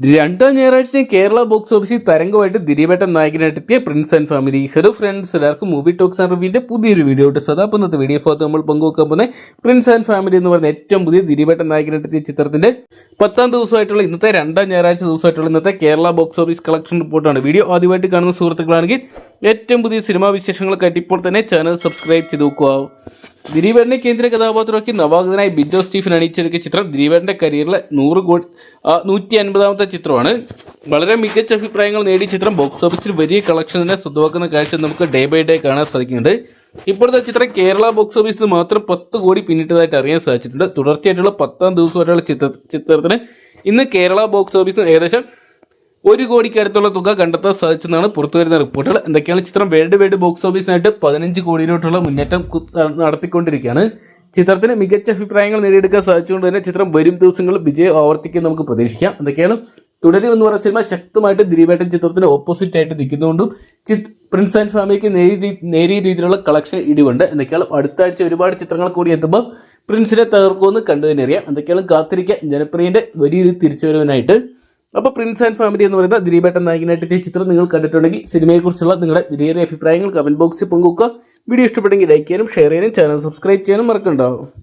രണ്ടാം ഞായറാഴ്ച കേരള ബോക്സ് ഓഫീസിൽ തരംഗമായിട്ട് ദിലീപേട്ടൻ നായകനായിട്ടെത്തിയ prince and family. Hello friends എല്ലാവർക്കും മൂവി ടോക്സ് ആൻഡ് റിവ്യൂവിന്റെ പുതിയൊരു വീഡിയോ ഇട്ട് സദാ ഇന്നത്തെ വീഡിയോ ഭാഗത്ത് നമ്മൾ പങ്കുവെക്കാൻ പോകുന്ന പ്രിൻസ് ആൻഡ് ഫാമിലി എന്ന് പറയുന്ന ഏറ്റവും പുതിയ ദിലീപേട്ടൻ നായകനായിട്ടെത്തിയ ചിത്രത്തിന്റെ പത്താം ദിവസമായിട്ടുള്ള ഇന്നത്തെ രണ്ടാം ഞായറാഴ്ച ദിവസമായിട്ടുള്ള ഇന്നത്തെ കേരള ബോക്സ് ഓഫീസ് കളക്ഷൻ റിപ്പോർട്ടാണ്. വീഡിയോ ആദ്യമായിട്ട് കാണുന്ന സുഹൃത്തുക്കളാണെങ്കിൽ ഏറ്റവും പുതിയ സിനിമാ വിശേഷങ്ങളൊക്കെ ആയിട്ട് ഇപ്പോൾ തന്നെ ചാനൽ സബ്സ്ക്രൈബ് ചെയ്ത് നോക്കുക. ദിലീപേട്ടനെ കേന്ദ്ര കഥാപാത്രമാക്കി നവാഗതനായ ബിജോ സ്റ്റീഫൻ അണിയിച്ചെടുക്കിയ ചിത്രം ദിലീപറിന്റെ കരിയറിലെ നൂറ് കോടി നൂറ്റി അൻപതാമത്തെ ചിത്രമാണ്. വളരെ മികച്ച അഭിപ്രായങ്ങൾ നേടിയ ചിത്രം ബോക്സ് ഓഫീസിൽ വലിയ കളക്ഷൻ തന്നെ സ്വന്തമാക്കുന്ന കാഴ്ച നമുക്ക് ഡേ ബൈ ഡേ കാണാൻ സാധിക്കുന്നുണ്ട്. ഇപ്പോഴത്തെ ചിത്രം കേരള ബോക്സ് ഓഫീസിൽ മാത്രം പത്ത് കോടി പിന്നിട്ടതായിട്ട് അറിയാൻ സാധിച്ചിട്ടുണ്ട്. തുടർച്ചയായിട്ടുള്ള പത്താം ദിവസം വരെയുള്ള ചിത്ര ചിത്രത്തിന് ഇന്ന് കേരള ബോക്സ് ഓഫീസിൽ ഏകദേശം ഒരു കോടിക്ക് അടുത്തുള്ള തുക കണ്ടെത്താൻ സാധിച്ചെന്നാണ് പുറത്തുവരുന്ന റിപ്പോർട്ടുകൾ. എന്തൊക്കെയാണ് ചിത്രം? വേൾഡ് വൈഡ് ബോക്സ് ഓഫീസിനായിട്ട് പതിനഞ്ച് കോടിയിലോട്ടുള്ള മുന്നേറ്റം നടത്തിക്കൊണ്ടിരിക്കുകയാണ്. ചിത്രത്തിന് മികച്ച അഭിപ്രായങ്ങൾ നേടിയെടുക്കാൻ സാധിച്ചുകൊണ്ട് തന്നെ ചിത്രം വരും ദിവസങ്ങളിൽ വിജയം ആവർത്തിക്കാൻ നമുക്ക് പ്രതീക്ഷിക്കാം. എന്തൊക്കെയാണ്? തുടരും എന്ന് പറയുന്ന സിനിമ ശക്തമായിട്ട് ദിലീപേട്ടൻ ചിത്രത്തിന് ഓപ്പോസിറ്റ് ആയിട്ട് നിൽക്കുന്നതുകൊണ്ടും ചിത് പ്രിൻസ് ആൻഡ് ഫാമിലിക്ക് നേരിയ രീതിയിലുള്ള കളക്ഷൻ ഇടിവുണ്ട്. എന്തൊക്കെയാണ്? അടുത്ത ആഴ്ച ഒരുപാട് ചിത്രങ്ങൾ കൂടി എത്തുമ്പോൾ പ്രിൻസിനെ തകർക്കുമെന്ന് കണ്ടു തന്നെ അറിയാം. എന്തൊക്കെയാണ്? കാത്തിരിക്കാൻ ജനപ്രിയന്റെ വലിയൊരു തിരിച്ചുവരവിനായിട്ട്. അപ്പോൾ പ്രിൻസ് ആൻഡ് ഫാമിലി എന്ന് പറയുന്ന ദിലീപേട്ടൻ നായകനായിട്ട് ചിത്രം നിങ്ങൾ കണ്ടിട്ടുണ്ടെങ്കിൽ സിനിമയെക്കുറിച്ചുള്ള നിങ്ങളുടെ വിലയേറിയ അഭിപ്രായങ്ങൾ കമന്റ് ബോക്സിൽ പങ്കുവെക്കുക. വീഡിയോ ഇഷ്ടപ്പെട്ടെങ്കിൽ ലൈക്ക് ചെയ്യാനും ഷെയർ ചെയ്യാനും ചാനൽ സബ്സ്ക്രൈബ് ചെയ്യാനും മറക്കണ്ടാവും